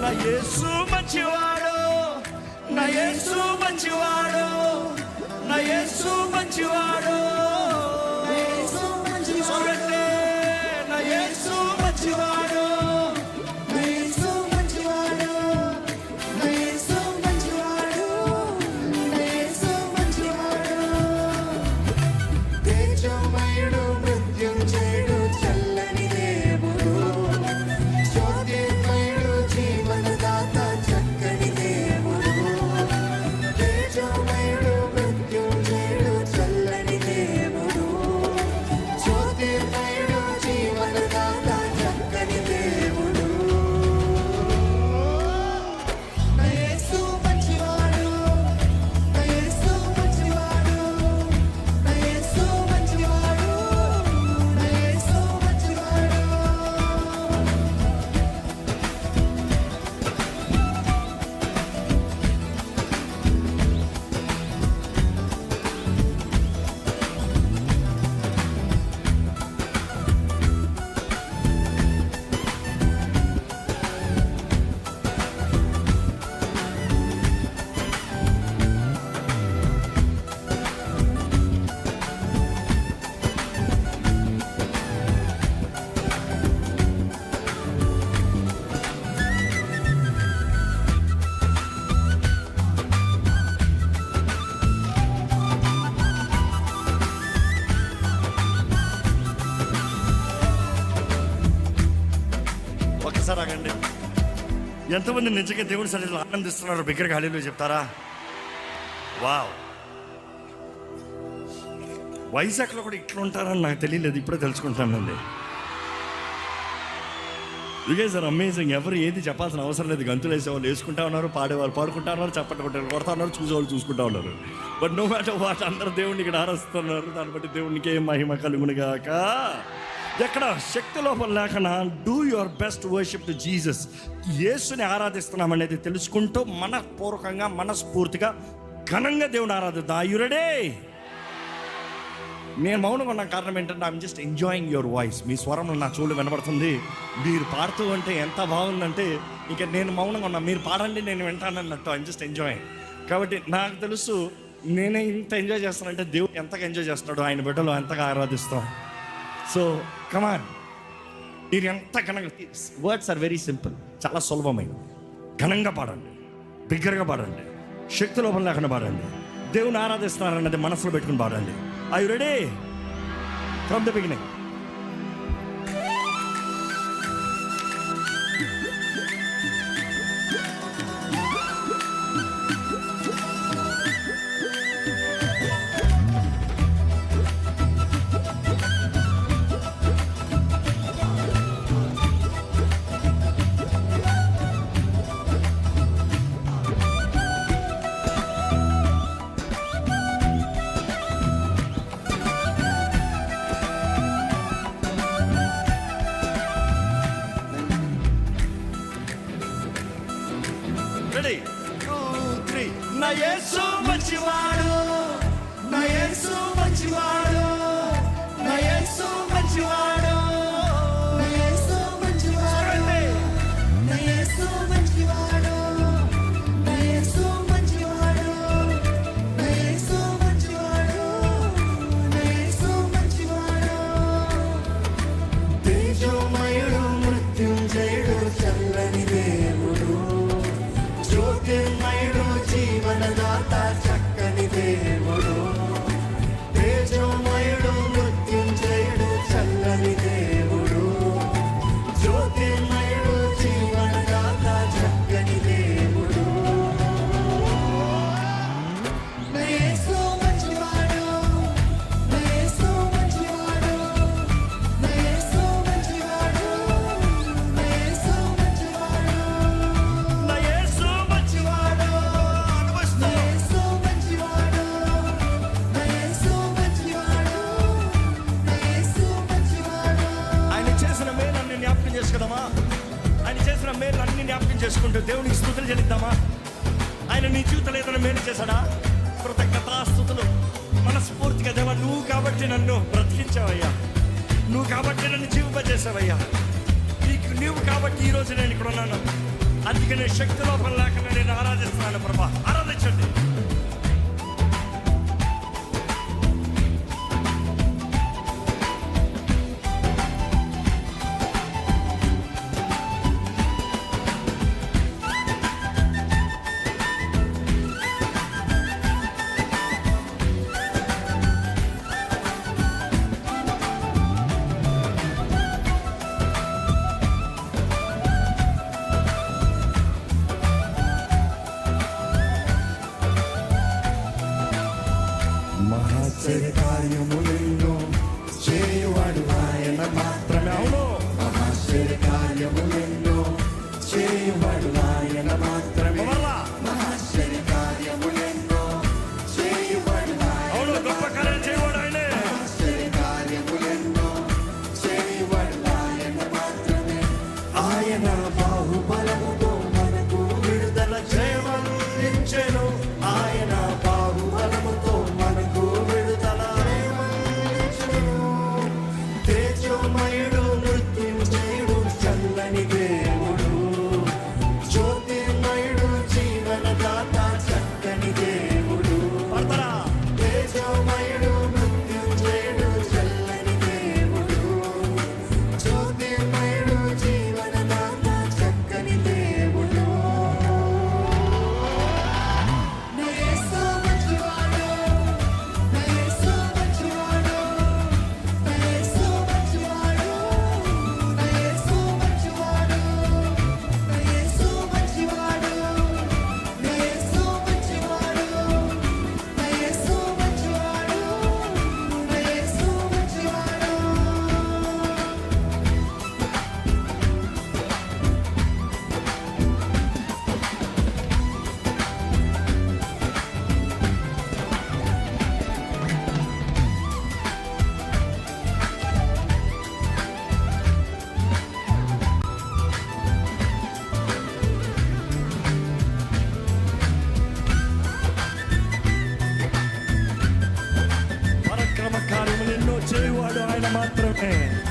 నా యేసు మంచివాడు నా మంచివాడు నా మంచివాడు. ఎంతమంది నిజంగా దేవుడి సన్నిధిలో ఆనందిస్తున్నారు బిగ్గరగా హలీలు చెప్తారా? వావ్. వైజాగ్లో కూడా ఇట్లా ఉంటారని నాకు తెలియలేదు ఇప్పుడే తెలుసుకుంటానండి ఇదే సార్ అమేజింగ్ ఎవరు ఏది చెప్పాల్సిన అవసరం లేదు. గంతులు వేసేవాళ్ళు వేసుకుంటా ఉన్నారు పాడేవాళ్ళు పాడుకుంటా ఉన్నారు చప్పట్లు కొట్టారు కొడతా ఉన్నారు చూసేవాళ్ళు చూసుకుంటా ఉన్నారు. బట్ నో మ్యాటర్ వాట్ అందరు దేవుడిని ఇక్కడ ఆరస్తున్నారు దాన్ని బట్టి దేవునికి ఏ మహిమ కలుగును గాక ఎక్కడ శక్తి లోపల లేకుండా do your best worship to Jesus యేసుని ఆరాధిస్తున్నాం అనేది తెలుసుకుంటూ మనపూర్వకంగా మనస్ఫూర్తిగా ఘనంగా దేవుని ఆరాధిద్దాం ఆయురడే నేను మౌనంగా ఉన్న కారణం ఏంటంటే I'm just enjoying your voice మీ స్వరంలో నా చూడు వినబడుతుంది. మీరు పాడుతూ ఉంటే ఎంత బాగుందంటే ఇక నేను మౌనంగా ఉన్నా. మీరు పాడండి నేను వింటానన్నట్టు ఐఎమ్ జస్ట్ ఎంజాయింగ్ కాబట్టి నాకు తెలుసు నేనే ఇంత ఎంజాయ్ చేస్తానంటే దేవుడు ఎంతగా ఎంజాయ్ చేస్తున్నాడు ఆయన బిడ్డలు ఎంతగా ఆరాధిస్తాం సో కమాన్ మీరు ఎంత ఘనంగా వర్డ్స్ ఆర్ వెరీ సింపుల్ చాలా సులభమైన ఘనంగా పాడండి. బిగ్గరగా పాడండి. శక్తి లోపం లేకుండా పాడండి. దేవుని ఆరాధిస్తున్నారన్నది మనసులో పెట్టుకుని పాడండి. I ready from the beginning చేసుకుందామా? ఆయన చేసిన మేలు అన్ని జ్ఞాపకం చేసుకుంటూ దేవునికి స్థుతులు చెల్లిద్దామా? ఆయన నీ జీవితంలో ఏదైనా మేలు చేశాడా? కృతజ్ఞతాస్థుతులు. మనస్ఫూర్తిగా దేవా నువ్వు కాబట్టి నన్ను బ్రతికించావయ్యా. నువ్వు కాబట్టి నన్ను జీవింపజేసావయ్యా నీకు నువ్వు కాబట్టి ఈరోజు నేను ఇక్కడ ఉన్నాను. అందుకనే శక్తి లోపం లేకుండా నేను ఆరాధిస్తున్నాను ప్రభా. చేయువాడు ఆయన మాత్రం Hey.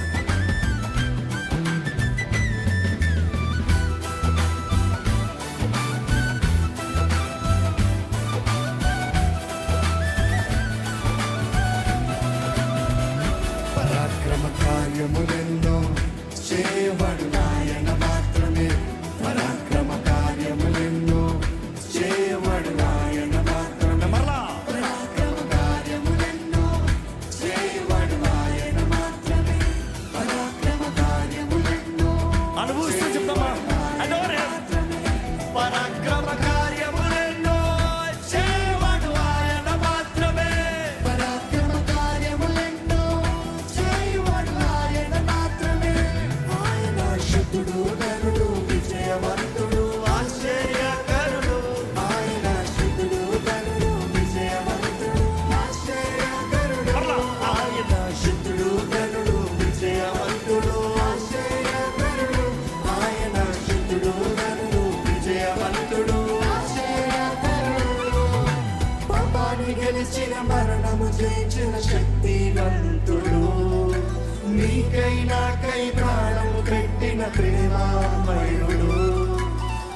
నీకై నాకై ప్రాణం కట్టిన ప్రేమామయుడు.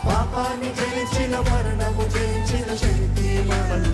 పాపాన్ని జయించిన మరణము జయించిన శక్తి మనలో